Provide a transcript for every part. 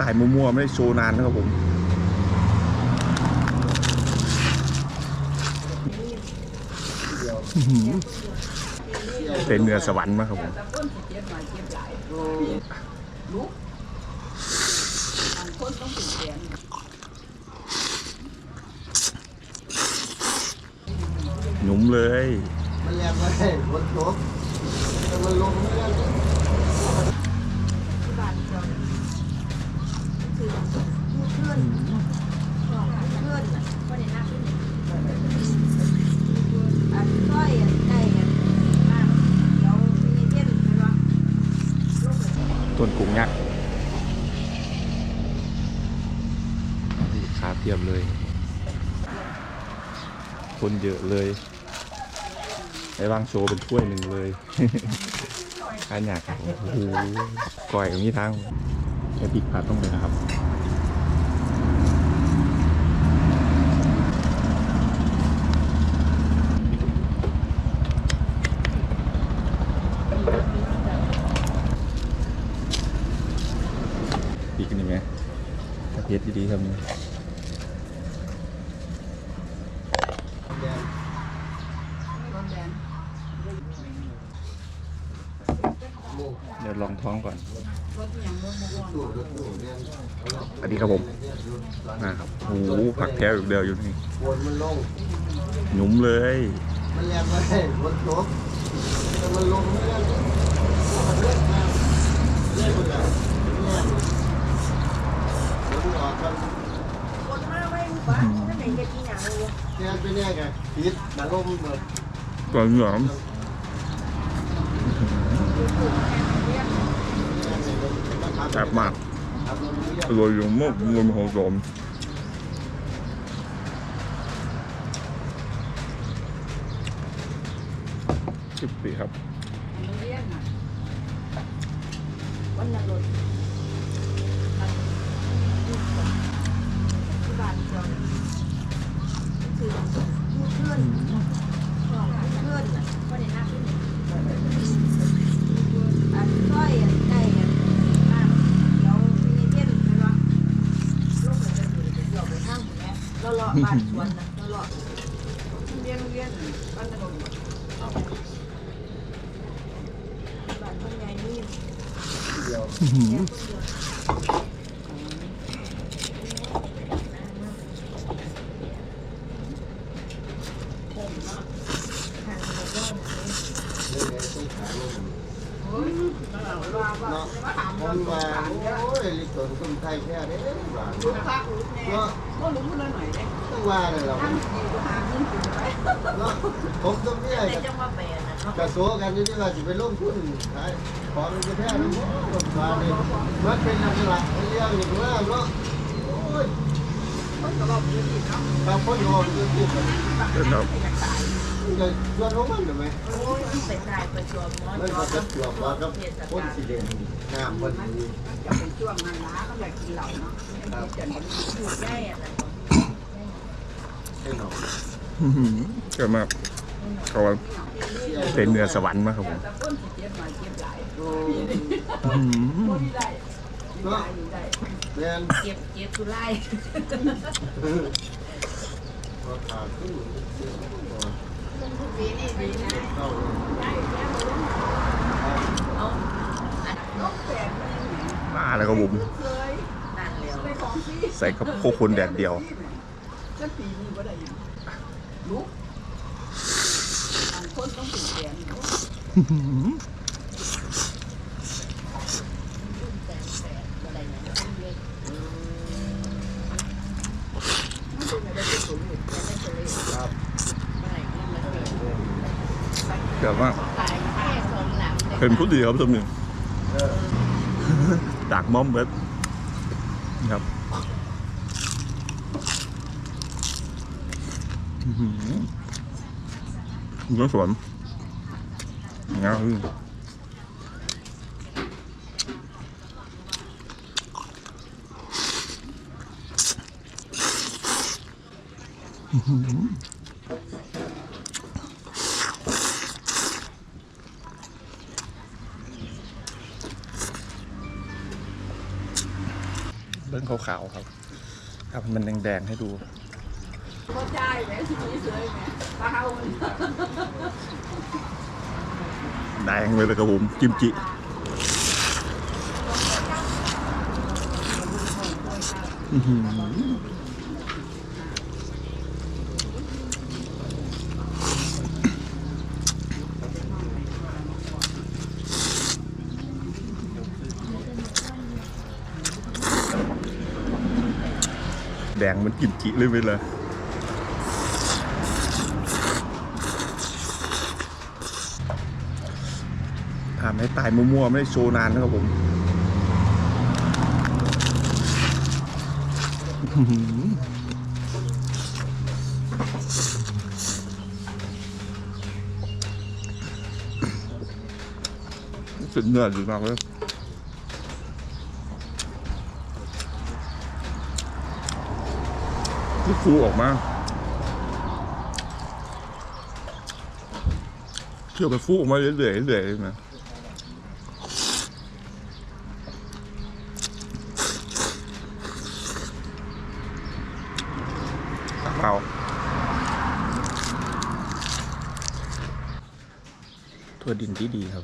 ถ่ายมั่วๆไม่ได้โชว์นานนะครับผมเป็นเนื้อสวรรค์มากครับผมหนุ่มเลย มันแรงไปบนโต๊ะแต่มันลงไม่ได้ ต้นกุ้งยักษ์ขาเทียบเลย คนเยอะเลยไอ้วางโชว์เป็นถ้วยหนึ่งเลยขายหนักครับผมโอ้โหก่อยตรงนี้ทางไอ้พริกผัดต้องเลยนะครับ กนี่ไหมกระเทียมดีๆครับนี่เดี๋ยวลองท้องก่อน อันนี้ครับผมนะครับโอ้โหผักแท้อยู่เดียวอยู่นี่หนุ่มเลยมันแรงไปบนโต๊ะแต่มันลงไม่ได้ เล่นเลยแล้วมึงออกกันแกเป็นแน่ไงพิษแต่ลมเบิดก่อนเหงื่อมแซ่บมากอร่อยอยู่มากมันหอมหอมสิบปีครับวันละรถมัน บ้านจอนคือเพื่อนของเพื่อนน่ะก็ได้นับอันก้อยอันไก่อันน้ำเดี๋ยวมีเย็นไหมลูกมันจะอยู่จะเดี่ยวไปข้างหมดแล้วเราเลาะบ้านสวนนะเราเลาะเวียนเวียนบ้านถนนเอาบ้านคนใหญ่นี่เดียว เล่นไงต้องขาลงเนาะผมว่าโอ้ยลิ ตรคนไทยแค่นี้ว่าเนาะต้องว่าเลยเราเนาะผมต้องเนี่ยกระโซกันที่ว่าจะไปลงทุนขายของมันจะแพ้นะผมว่าเนี่ยมันเป็นลักษณะเรื่องอย่างว่าเนาะโอ้ยบางคนบอกคือที่ครับ จะชวนลงมันหรือไม่เป็นรายประชุมมันก็จะเกี่ยวกับกับคนสีแดงน้ำมันมีจะเป็นช่วงนั้นล้าก็อยากกินเหล้าเนาะจะเป็นผู้ใหญ่อะไรใช่หรอเกิดมากเขาว่าเป็นเนื้อสวรรค์มากครับผมเจ็บหน่อยเจ็บทุไลพอขาดขึ้น มาแล้วครับผมเคยนั่นแล้วไปของพี่ใส่กับโคคนแดดเดียวลุกคนต้องเป็นแดง แก่มากเห็นผู้ดีครับสมิงดากม่อมเบ็ดครับน้ำสวนเงาอือ ขาวๆครับครับมันแดงๆให้ดูก็จ่ายแหมทีนี้สวยแหมปลาเฮามันแดงเลยครับผมกิมจิอื้อหือ แดงมันกิมจิเลยไปเลยทำให้ตายมั่วๆ ไม่ได้โชว์นานนะครับผมสุดเนื้อดีมากเลย ที่ฟูออกมาเชื่อไปฟูออกมาเรื่อยๆเรื่อยๆเลยนะเราทั่วดินที่ดีครับ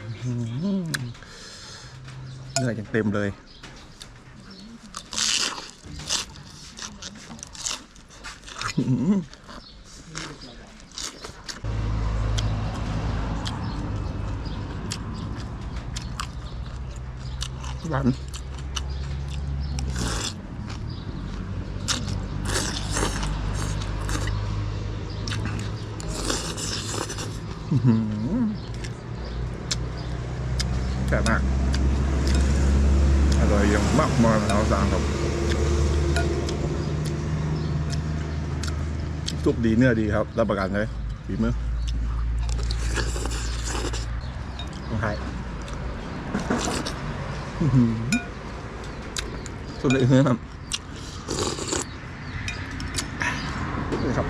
อื้อหือเนื้อยังเต็มเลย อื้อหือหวานอื้อหือแซ่บมาก อร่อยอย่างมากมายมหาศาลครับ ทุกดีเนื้อดีครับ รับประกันเลยฝีมือของไทยสุดเลยเนื้อครับ